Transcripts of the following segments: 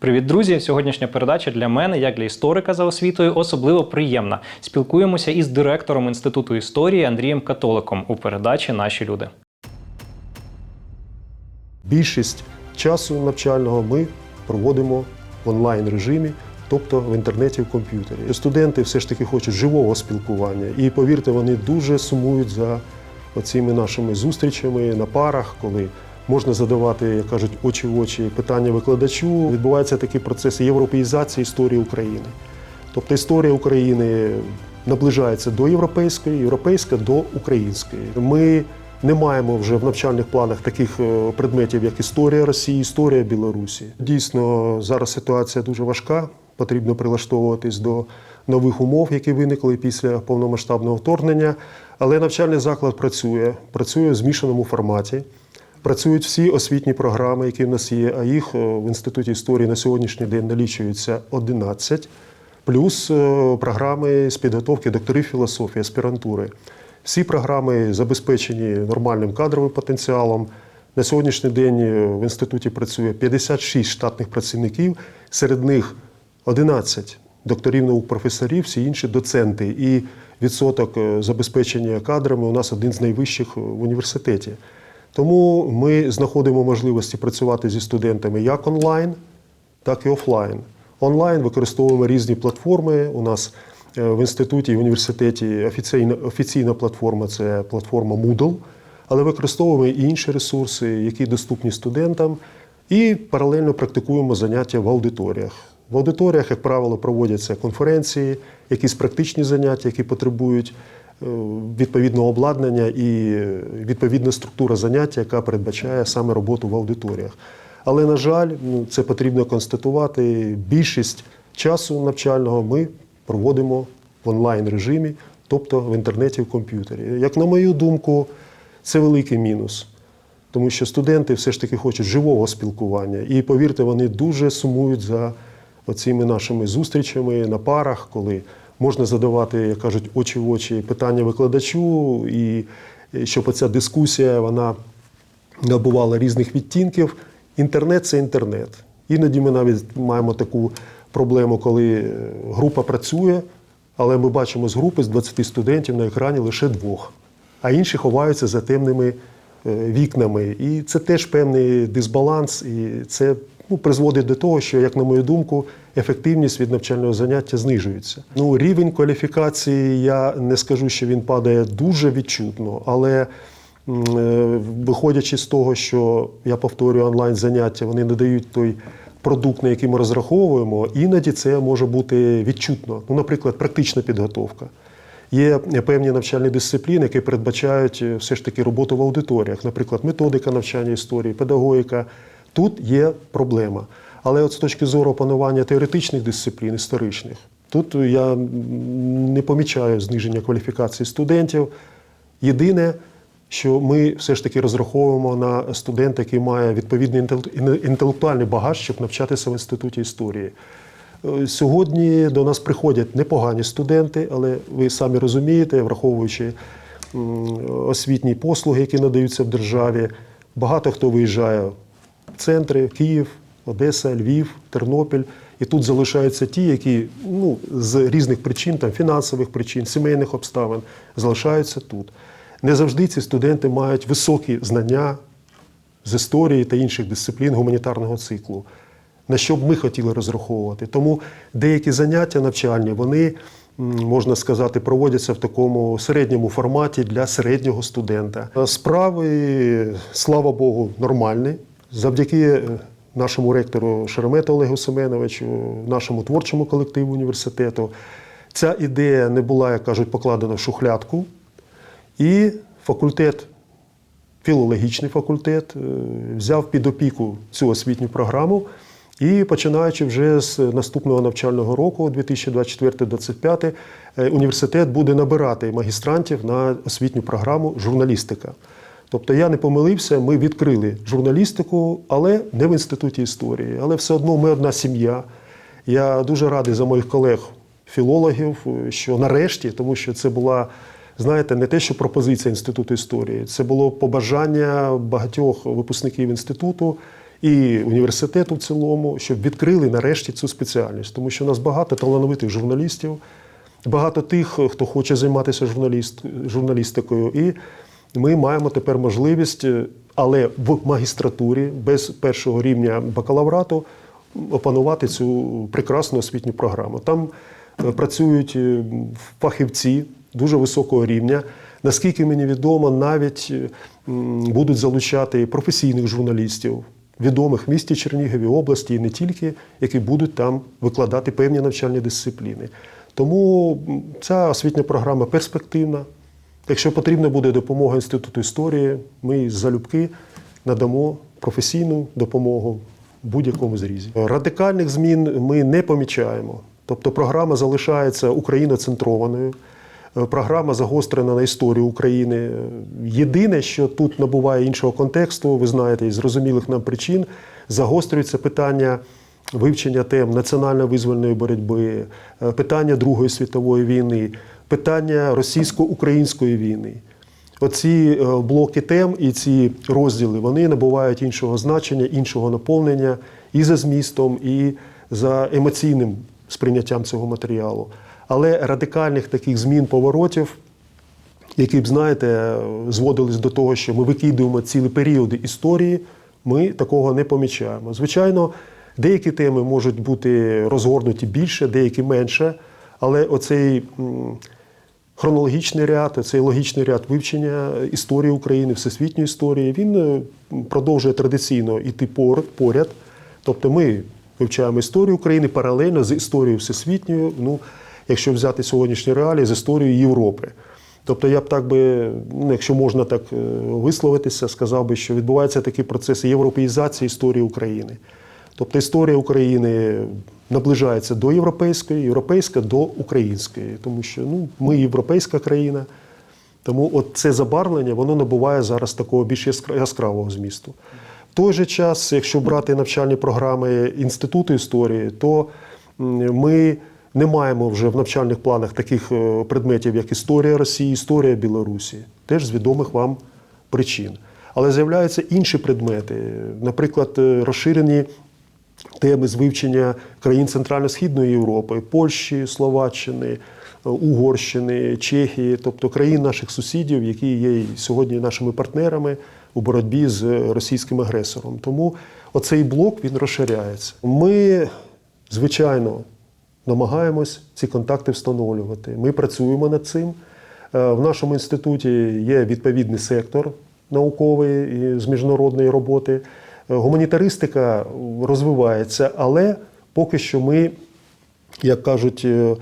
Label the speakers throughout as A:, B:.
A: Привіт, друзі! Сьогоднішня передача для мене, як для історика за освітою, особливо приємна. Спілкуємося із директором Інституту історії Андрієм Католиком у передачі Наші люди.
B: Більшість часу навчального ми проводимо в онлайн режимі, тобто в інтернеті в комп'ютері. Студенти все ж таки хочуть живого спілкування, і повірте, вони дуже сумують за оціми нашими зустрічами на парах, коли можна задавати, як кажуть, очі в очі питання викладачу. Відбувається такий процес європеїзації історії України. Тобто історія України наближається до європейської, європейська до української. Ми не маємо вже в навчальних планах таких е, предметів, як історія Росії, історія Білорусі. Дійсно, зараз ситуація дуже важка. Потрібно прилаштовуватись до нових умов, які виникли після повномасштабного вторгнення. Але навчальний заклад працює, працює в змішаному форматі. Працюють всі освітні програми, які в нас є, а їх е, в інституті історії на сьогоднішній день налічується 11, плюс е, програми з підготовки докторів філософії, аспірантури. Всі програми забезпечені нормальним кадровим потенціалом. На сьогоднішній день е, в інституті працює 56 штатних працівників, серед них 11 докторів наук, професорів, всі інші доценти. І відсоток забезпечення кадрами у нас один з найвищих в університеті. Тому ми знаходимо можливості працювати зі студентами як онлайн, так і офлайн. Онлайн використовуємо різні платформи. У нас е, в інституті і в університеті офіційна, офіційна платформа це платформа Moodle, але використовуємо і інші ресурси, які доступні студентам, і паралельно практикуємо заняття в аудиторіях. В аудиторіях, як правило, проводяться конференції, якісь практичні заняття, які потребують відповідного обладнання і е, відповідна структура заняття, яка передбачає саме роботу в аудиторіях. Але, на жаль, ну, це потрібно констатувати. Більшість часу навчального ми проводимо в онлайн режимі, тобто в інтернеті в комп'ютері. Як на мою думку, це великий мінус. Тому що студенти все ж таки хочуть живого спілкування. І повірте, вони дуже сумують за оціми нашими зустрічами на парах, коли можна задавати, як кажуть, очі в очі питання викладачу, і щоб оця дискусія вона набувала різних відтінків. Інтернет це інтернет. Іноді ми навіть маємо таку проблему, коли е, група працює, але ми бачимо з групи з 20 студентів на екрані лише двох, а інші ховаються за темними е, вікнами. І це теж певний дисбаланс, і це ну, призводить до того, що, як на мою думку, ефективність від навчального заняття знижується. Ну, рівень кваліфікації я не скажу, що він падає дуже відчутно, але е, виходячи з того, що я повторюю онлайн заняття, вони не дають той продукт, на який ми розраховуємо, іноді це може бути відчутно. Ну, наприклад, практична підготовка. Є певні навчальні дисципліни, які передбачають е, все ж таки роботу в аудиторіях, наприклад, методика навчання історії, педагогіка. Тут є проблема. Але от з точки зору опанування теоретичних дисциплін, історичних, тут я не помічаю зниження кваліфікації студентів. Єдине, що ми все ж таки розраховуємо на студента, який має відповідний інтелектуальний багаж, щоб навчатися в інституті історії. Е, Сьогодні до нас приходять непогані студенти, але ви самі розумієте, враховуючи освітні послуги, які надаються в державі, багато хто виїжджає центри Київ, Одеса, Львів, Тернопіль. І тут залишаються ті, які ну, з різних причин, там, фінансових причин, сімейних обставин, залишаються тут. Не завжди ці студенти мають високі знання з історії та інших дисциплін гуманітарного циклу, на що б ми хотіли розраховувати. Тому деякі заняття навчальні, вони, можна сказати, проводяться в такому середньому форматі для середнього студента. Справи, слава Богу, нормальні. Завдяки е, нашому ректору Шеремету Олегу Семеновичу, нашому творчому колективу університету. Ця ідея не була, як кажуть, покладена в шухлядку. І факультет, філологічний факультет, е, взяв під опіку цю освітню програму. І починаючи вже з наступного навчального року, 2024-2025, е, університет буде набирати магістрантів на освітню програму журналістика. Тобто я не помилився, ми відкрили журналістику, але не в інституті історії. Але все одно ми одна сім'я. Я дуже радий за моїх колег, філологів, що нарешті, тому що це була знаєте, не те, що пропозиція інституту історії, це було побажання багатьох випускників інституту і університету в цілому, щоб відкрили нарешті цю спеціальність, тому що у нас багато талановитих журналістів, багато тих, хто хоче займатися журналіст, журналістикою. І ми маємо тепер можливість, е, але в магістратурі без першого рівня бакалаврату опанувати цю прекрасну освітню програму. Там е, працюють е, фахівці дуже високого рівня. Наскільки мені відомо, навіть будуть залучати професійних журналістів, відомих в місті Чернігові області і не тільки, які будуть там викладати певні навчальні дисципліни. Тому ця освітня програма перспективна. Якщо потрібна буде допомога Інституту історії, ми залюбки надамо професійну допомогу в будь-якому зрізі. Радикальних змін ми не помічаємо. Тобто програма залишається україноцентрованою. Е, Програма загострена на історію України. Єдине, що тут набуває іншого контексту, ви знаєте, із зрозумілих нам причин, загострюється питання вивчення тем національно-визвольної боротьби, е, питання Другої світової війни, питання російсько-української війни. Оці е, блоки тем і ці розділи вони набувають іншого значення, іншого наповнення і за змістом, і за емоційним сприйняттям цього матеріалу. Але радикальних таких змін поворотів, які б, знаєте, зводились до того, що ми викидуємо цілі періоди історії, ми такого не помічаємо. Звичайно, деякі теми можуть бути розгорнуті більше, деякі менше, але оцей хронологічний ряд, цей логічний ряд вивчення історії України, всесвітньої історії, він е, продовжує традиційно йти поряд. Тобто ми вивчаємо історію України паралельно з історією всесвітньою, ну, якщо взяти сьогоднішні реалії, з історією Європи. Тобто я б так би, ну, якщо можна так е, висловитися, сказав би, що відбуваються такі процеси європеїзації історії України. Тобто історія України наближається до європейської, європейська до української, тому що ну, ми європейська країна. Тому от це забарвлення воно набуває зараз такого більш яскравого змісту. В той же час, якщо брати навчальні програми Інституту історії, то ми не маємо вже в навчальних планах таких е, предметів, як історія Росії, історія Білорусі, теж з відомих вам причин. Але з'являються інші предмети, наприклад, е, розширені теми з вивчення країн Центрально-Східної Європи, Польщі, Словаччини, е, Угорщини, Чехії, тобто країн наших сусідів, які є сьогодні нашими партнерами у боротьбі з російським агресором. Тому оцей блок він розширяється. Ми, звичайно, намагаємось ці контакти встановлювати. Ми працюємо над цим. Е, В нашому інституті є відповідний сектор науковий з міжнародної роботи. Гуманітаристика розвивається, але поки що ми, як кажуть, е,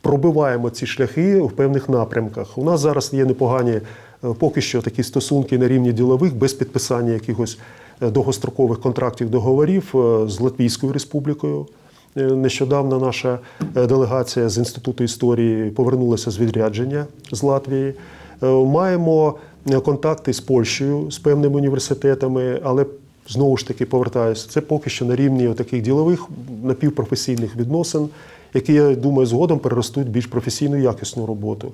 B: пробиваємо ці шляхи в певних напрямках. У нас зараз є непогані е, поки що такі стосунки на рівні ділових, без підписання якихось е, довгострокових контрактів, договорів з Латвійською республікою. Нещодавно наша делегація з Інституту історії повернулася з відрядження з Латвії. Е, Маємо е, контакти з Польщею, з певними університетами, але знову ж таки повертаюся. Це поки що на рівні таких ділових напівпрофесійних відносин, які, я думаю, згодом переростуть в більш професійну якісну роботу.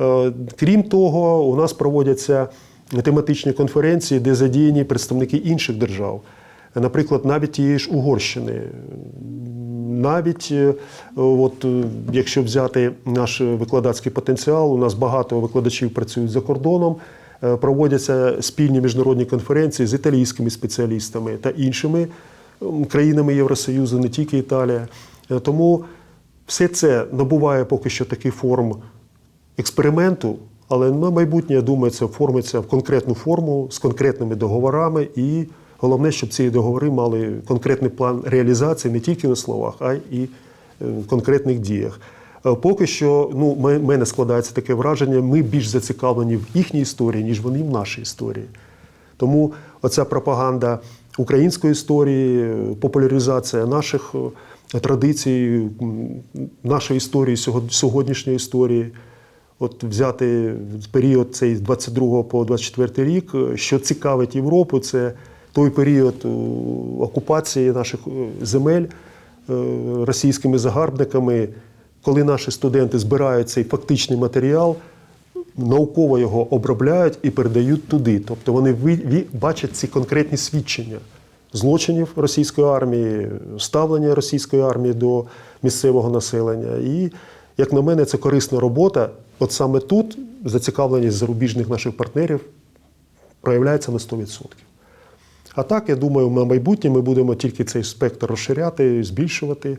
B: Е, Крім того, у нас проводяться тематичні конференції, де задіяні представники інших держав. Наприклад, навіть тієї ж Угорщини. Навіть е, от, е, якщо взяти наш викладацький потенціал, у нас багато викладачів працюють за кордоном, е, проводяться спільні міжнародні конференції з італійськими спеціалістами та іншими країнами Євросоюзу, не тільки Італія. Тому все це набуває поки що такий форм експерименту, але на майбутнє, я думаю, це оформиться в конкретну форму з конкретними договорами. І головне, щоб ці договори мали конкретний план реалізації не тільки на словах, а й е, в конкретних діях. Е, Поки що, ну, в мене складається таке враження, ми більш зацікавлені в їхній історії, ніж вони в нашій історії. Тому оця пропаганда української історії, е, популяризація наших традицій, нашої історії, сьогоднішньої історії. От взяти період цей з 22 по 24 рік, що цікавить Європу, це той період е, окупації наших е, земель е, російськими загарбниками, коли наші студенти збирають цей фактичний матеріал, науково його обробляють і передають туди. Тобто вони бачать ці конкретні свідчення злочинів російської армії, ставлення російської армії до місцевого населення. І, як на мене, це корисна робота. От саме тут зацікавленість зарубіжних наших партнерів проявляється на 100%. А так, я думаю, на майбутнє ми будемо тільки цей спектр розширяти, збільшувати.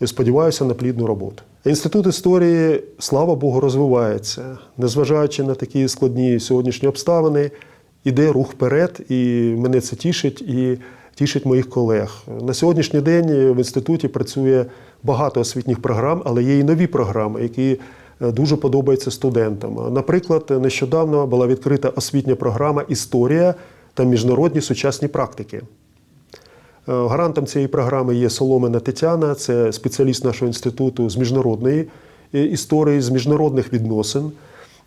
B: І сподіваюся на плідну роботу. Інститут історії, слава Богу, розвивається. Незважаючи на такі складні сьогоднішні обставини, іде рух вперед, і мене це тішить і тішить моїх колег. На сьогоднішній день в інституті працює багато освітніх програм, але є і нові програми, які е, дуже подобаються студентам. Наприклад, нещодавно була відкрита освітня програма Історія та міжнародні сучасні практики. Е, Гарантом цієї програми є Соломина Тетяна, це спеціаліст нашого інституту з міжнародної е, історії, з міжнародних відносин.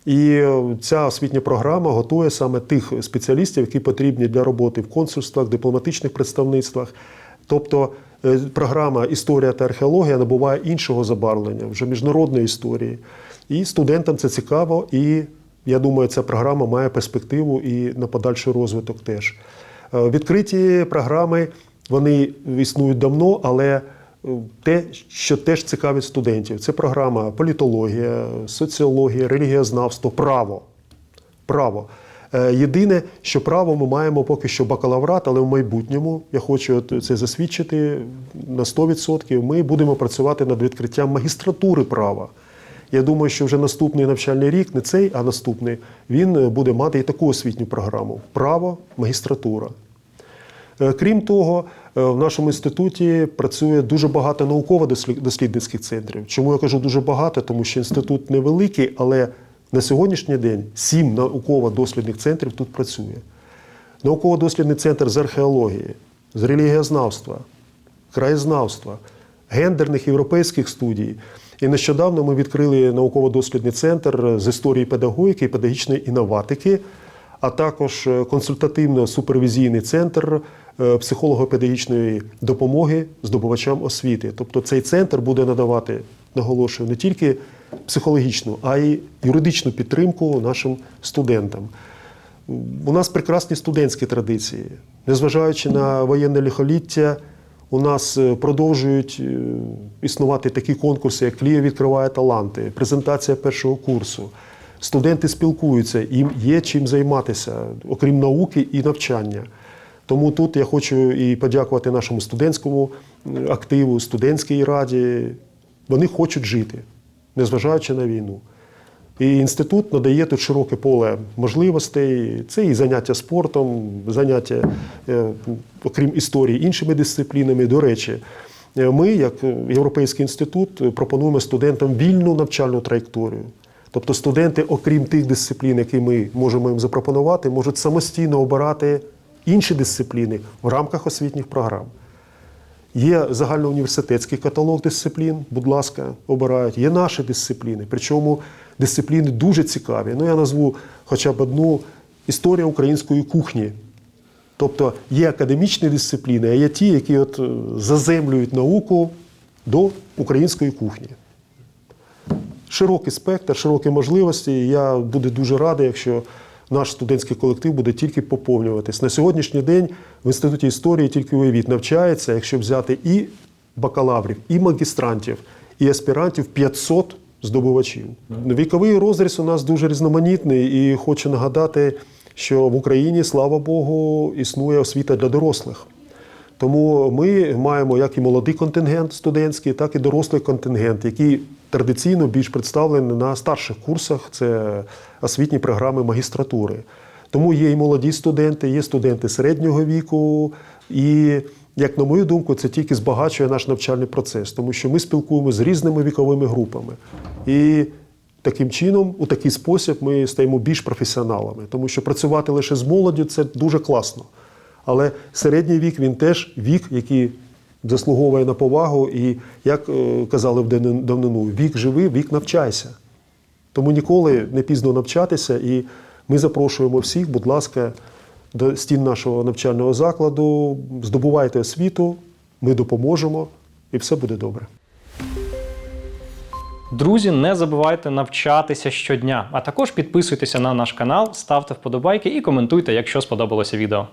B: І е, ця освітня програма готує саме тих спеціалістів, які потрібні для роботи в консульствах, дипломатичних представництвах. Тобто програма Історія та археологія набуває іншого забарвлення, вже міжнародної історії. І студентам це цікаво, і я думаю, ця програма має перспективу і на подальший розвиток теж. Е, Відкриті програми вони існують давно, але е, те, що теж цікавить студентів, це програма політологія, соціологія, релігієзнавство, право. Право. Е, Єдине, що право ми маємо поки що бакалаврат, але в майбутньому, я хочу це засвідчити на 100%, ми будемо працювати над відкриттям магістратури права. Я думаю, що вже наступний навчальний рік, не цей, а наступний, він е, буде мати і таку освітню програму: право, магістратура. Е, Крім того, е, в нашому інституті працює дуже багато науково-дослідницьких центрів. Чому я кажу дуже багато? Тому що інститут невеликий, але на сьогоднішній день сім науково-дослідних центрів тут працює. Науково-дослідний центр з археології, з релігієзнавства, краєзнавства, гендерних європейських студій. І нещодавно ми відкрили науково-дослідний центр з історії педагогіки і педагогічної інноватики, а також е, консультативно-супервізійний центр е, психолого-педагогічної допомоги здобувачам освіти. Тобто цей центр буде надавати, наголошую, не тільки психологічну, а й юридичну підтримку нашим студентам. У нас прекрасні студентські традиції. Незважаючи на воєнне лихоліття, у нас е, продовжують е, існувати такі конкурси, як Клія відкриває таланти, презентація першого курсу. Студенти спілкуються, їм є чим займатися, окрім науки і навчання. Тому тут я хочу і подякувати нашому студентському активу, студентській раді. Вони хочуть жити, незважаючи на війну. І інститут надає тут широке поле можливостей. Це і заняття спортом, заняття, е, окрім історії, іншими дисциплінами. До речі, е, ми, як Європейський інститут, пропонуємо студентам вільну навчальну траєкторію. Тобто студенти, окрім тих дисциплін, які ми можемо їм запропонувати, можуть самостійно обирати інші дисципліни в рамках освітніх програм. Є загальноуніверситетський каталог дисциплін, будь ласка, обирають. Є наші дисципліни. Причому дисципліни дуже цікаві. Ну, я назву хоча б одну історія української кухні. Тобто є академічні дисципліни, а є ті, які от е, заземлюють науку до української кухні. Широкий спектр, широкі можливості. Я буду дуже радий, якщо наш студентський колектив буде тільки поповнюватись. На сьогоднішній день в інституті історії тільки уявіть навчається, якщо взяти і бакалаврів, і магістрантів, і аспірантів 500 здобувачів. Віковий розріз у нас дуже різноманітний, і хочу нагадати, що в Україні, слава Богу, існує освіта для дорослих. Тому ми маємо як і молодий контингент студентський, так і дорослий контингент, який традиційно більш представлений на старших курсах. Це освітні програми магістратури. Тому є і молоді студенти, є студенти середнього віку. І, як на мою думку, це тільки збагачує наш навчальний процес, тому що ми спілкуємося з різними віковими групами. І таким чином, у такий спосіб, ми стаємо більш професіоналами, тому що працювати лише з молоддю це дуже класно. Але середній вік він теж вік, який заслуговує на повагу, і, як е, казали в давнину- вік живи, вік навчайся. Тому ніколи не пізно навчатися, і ми запрошуємо всіх, будь ласка, до стін нашого навчального закладу, здобувайте освіту, ми допоможемо, і все буде добре.
A: Друзі, не забувайте навчатися щодня, а також підписуйтеся на наш канал, ставте вподобайки і коментуйте, якщо сподобалося відео.